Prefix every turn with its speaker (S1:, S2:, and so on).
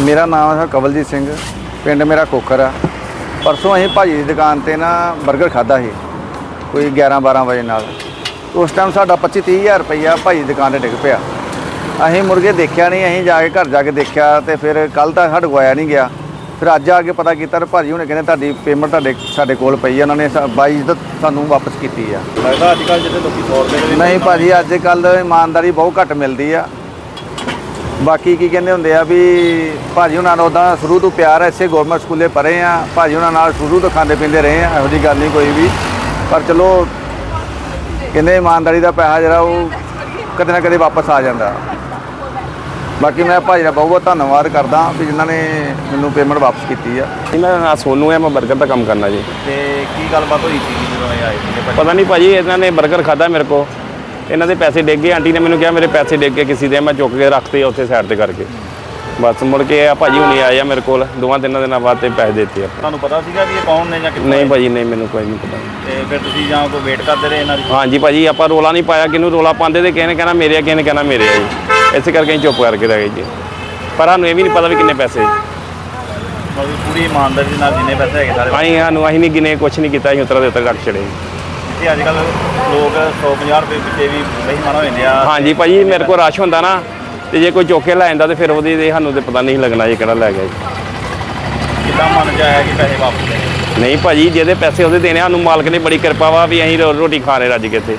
S1: ਮੇਰਾ ਨਾਮ ਹੈ ਕਵਲਜੀਤ ਸਿੰਘ ਪਿੰਡ ਮੇਰਾ ਕੋਖਰ ਆ। ਪਰਸੋਂ ਅਸੀਂ ਭਾਜੀ ਦੀ ਦੁਕਾਨ ਤੇ ਨਾ 버ਗਰ ਖਾਦਾ ਸੀ ਕੋਈ 11 12 ਵਜੇ ਨਾਲ। ਉਸ ਟਾਈਮ ਸਾਡਾ 25 30 ਹਜ਼ਾਰ ਰੁਪਈਆ ਭਾਜੀ ਦੀ ਦੁਕਾਨ ਤੇ ਡਿੱਗ ਪਿਆ। ਅਸੀਂ ਮੁਰਗੇ ਦੇਖਿਆ ਨਹੀਂ ਅਸੀਂ ਜਾ ਕੇ ਘਰ ਜਾ ਕੇ ਦੇਖਿਆ ਤੇ ਫਿਰ ਕੱਲ ਤਾਂ ਸਾਡੇ ਕੋਲ ਆਇਆ ਨਹੀਂ ਗਿਆ। ਫਿਰ ਅੱਜ ਆ ਕੇ ਪਤਾ ਕੀਤਾ ਤੇ ਭਾਜੀ ਹੁਣੇ ਕਹਿੰਦੇ ਤੁਹਾਡੀ ਪੇਮੈਂਟ ਤੁਹਾਡੇ ਸਾਡੇ ਕੋਲ ਪਈ ਆ ਉਹਨਾਂ ਨੇ ਸਾ- ਬਾਈ ਦਾ ਸਾਨੂੰ ਵਾਪਸ ਕੀਤੀ ਆ।
S2: ਲੱਗਦਾ ਅੱਜ ਕੱਲ ਜਿਹੜੇ ਲੋਕੀ 100 ਰੁਪਏ
S1: ਨਹੀਂ ਭਾਜੀ ਅੱਜ ਕੱਲ ਇਮਾਨਦਾਰੀ ਬਹੁਤ ਘੱਟ ਮਿਲਦੀ ਆ। ਬਾਕੀ ਕੀ ਕਹਿੰਦੇ ਹੁੰਦੇ ਆ ਵੀ ਭਾਜੀ ਉਹਨਾਂ ਨਾਲ ਉਦਾਂ ਸ਼ੁਰੂ ਤੋਂ ਪਿਆਰ ਐ ਇਸੇ ਗਵਰਨਮੈਂਟ ਸਕੂਲੇ ਪੜ੍ਹੇ ਆ। ਭਾਜੀ ਉਹਨਾਂ ਨਾਲ ਸ਼ੁਰੂ ਤੋਂ ਖਾਂਦੇ ਪੀਂਦੇ ਰਹੇ ਆ ਇਹੋ ਜੀ ਗੱਲ ਨਹੀਂ ਕੋਈ ਵੀ। ਪਰ ਚਲੋ ਕਹਿੰਦੇ ਇਮਾਨਦਾਰੀ ਦਾ ਪੈਸਾ ਜਿਹੜਾ ਉਹ ਕਦੇ ਨਾ ਕਦੇ ਵਾਪਸ ਆ ਜਾਂਦਾ। ਬਾਕੀ ਮੈਂ ਭਾਜੀ ਦਾ ਬਹੁਤ ਬਹੁਤ ਧੰਨਵਾਦ ਕਰਦਾ ਵੀ ਜਿਨ੍ਹਾਂ ਨੇ ਮੈਨੂੰ ਪੇਮੈਂਟ ਵਾਪਸ ਕੀਤੀ ਆ।
S3: ਇਹਨਾਂ ਦਾ ਨਾਮ ਸੋਨੂ ਹੈ ਮੈਂ 버ਗਰ ਦਾ ਕੰਮ ਕਰਨਾ ਜੀ।
S2: ਤੇ ਕੀ ਗੱਲਬਾਤ ਹੋਈ ਸੀ ਜਦੋਂ ਇਹ ਆਏ?
S3: ਪਤਾ ਨਹੀਂ ਭਾਜੀ ਇਹਨਾਂ ਨੇ 버ਗਰ ਖਾਦਾ ਮੇਰੇ ਕੋ ਇਹਨਾਂ ਦੇ ਪੈਸੇ ਡਿੱਗ ਗਏ। ਆਂਟੀ ਨੇ ਮੈਨੂੰ ਕਿਹਾ ਮੇਰੇ ਪੈਸੇ ਡਿੱਗ ਗਏ ਕਿਸੇ ਦੇ। ਮੈਂ ਚੁੱਕ ਕੇ ਰੱਖਤੇ ਉੱਥੇ ਸਾਈਡ ਤੇ ਕਰਕੇ। ਬਸ ਮੁੜ ਕੇ ਆ ਭਾਜੀ ਹੁਣੀ ਆਏ ਆ ਮੇਰੇ ਕੋਲ। ਦੋਵਾਂ ਤਿੰਨਾਂ ਦਿਨਾਂ ਬਾਅਦ ਤੇ ਪੈਸੇ ਦਿੱਤੇ ਆ
S2: ਤੁਹਾਨੂੰ ਪਤਾ ਸੀਗਾ ਵੀ ਇਹ ਕੌਣ ਨੇ ਜਾਂ ਕਿੱਥੋਂ
S3: ਨਹੀਂ? ਭਾਜੀ ਨਹੀਂ ਮੈਨੂੰ ਕੋਈ ਨਹੀਂ ਪਤਾ।
S2: ਤੇ ਫਿਰ ਤੁਸੀਂ ਜਾਂ ਕੋਈ ਵੇਟ ਕਰਦੇ ਰਹੇ ਇਹਨਾਂ ਦੀ?
S3: ਹਾਂਜੀ ਭਾਜੀ ਆਪਾਂ ਰੋਲਾ ਨਹੀਂ ਪਾਇਆ। ਕਿਹਨੂੰ ਰੋਲਾ ਪਾਉਂਦੇ ਤੇ ਕਿਸੇ ਨੇ ਕਹਿਣਾ ਮੇਰੇ ਆ ਕਿਸੇ ਨੇ ਕਹਿਣਾ ਮੇਰੇ ਆ ਜੀ। ਇਸੇ ਕਰਕੇ ਅਸੀਂ ਚੁੱਪ ਕਰਕੇ ਰਹਿ ਗਏ ਜੀ। ਪਰ ਸਾਨੂੰ ਇਹ ਵੀ ਨਹੀਂ ਪਤਾ ਵੀ ਕਿੰਨੇ ਪੈਸੇ।
S2: ਮਤਲਬ ਪੂਰੀ ਇਮਾਨਦਾਰੀ ਨਾਲ ਜਿੰਨੇ ਪੈਸੇ ਹੈਗੇ ਸਾਰੇ
S3: ਅਸੀਂ ਸਾਨੂੰ ਅਸੀਂ ਨਹੀਂ ਗਿਣੇ ਕੁਛ ਨਹੀਂ ਕੀਤਾ ਅਸੀਂ ਉਤਰਾ ਦੇ ਉੱਤੇ ਰੱਖ ਛੜੇ
S2: ਤੇ ਅੱਜ ਕੱਲ ਲੋਕ 150 ਰੁਪਏ ਪਿੱਛੇ ਵੀ ਮਹਿਮਾਨ ਹੋ ਜਾਂਦੇ ਆ।
S3: ਹਾਂਜੀ ਭਾਜੀ ਮੇਰੇ ਕੋਲ ਰਸ਼ ਹੁੰਦਾ ਨਾ ਤੇ ਜੇ ਕੋਈ ਚੁੱਕ ਕੇ ਲੈ ਜਾਂਦਾ ਤੇ ਫਿਰ ਉਹਦੀ ਤੇ ਸਾਨੂੰ ਤੇ ਪਤਾ ਨਹੀਂ ਲੱਗਣਾ ਜੀ ਕਿਹੜਾ ਲੈ ਗਿਆ ਜੀ।
S2: ਕਿੱਦਾਂ ਮਨ ਚ ਆਇਆ ਕਿ ਪੈਸੇ ਵਾਪਸ ਲੈ
S3: ਨਹੀਂ ਭਾਜੀ ਜਿਹਦੇ ਪੈਸੇ ਉਹਦੇ ਦੇਣੇ ਸਾਨੂੰ ਮਾਲਕ ਨੇ ਬੜੀ ਕਿਰਪਾ ਵਾ ਵੀ ਅਸੀਂ ਰੋ- ਰੋਟੀ ਖਾ ਰਹੇ ਰੱਜ ਕੇ ਇੱਥੇ।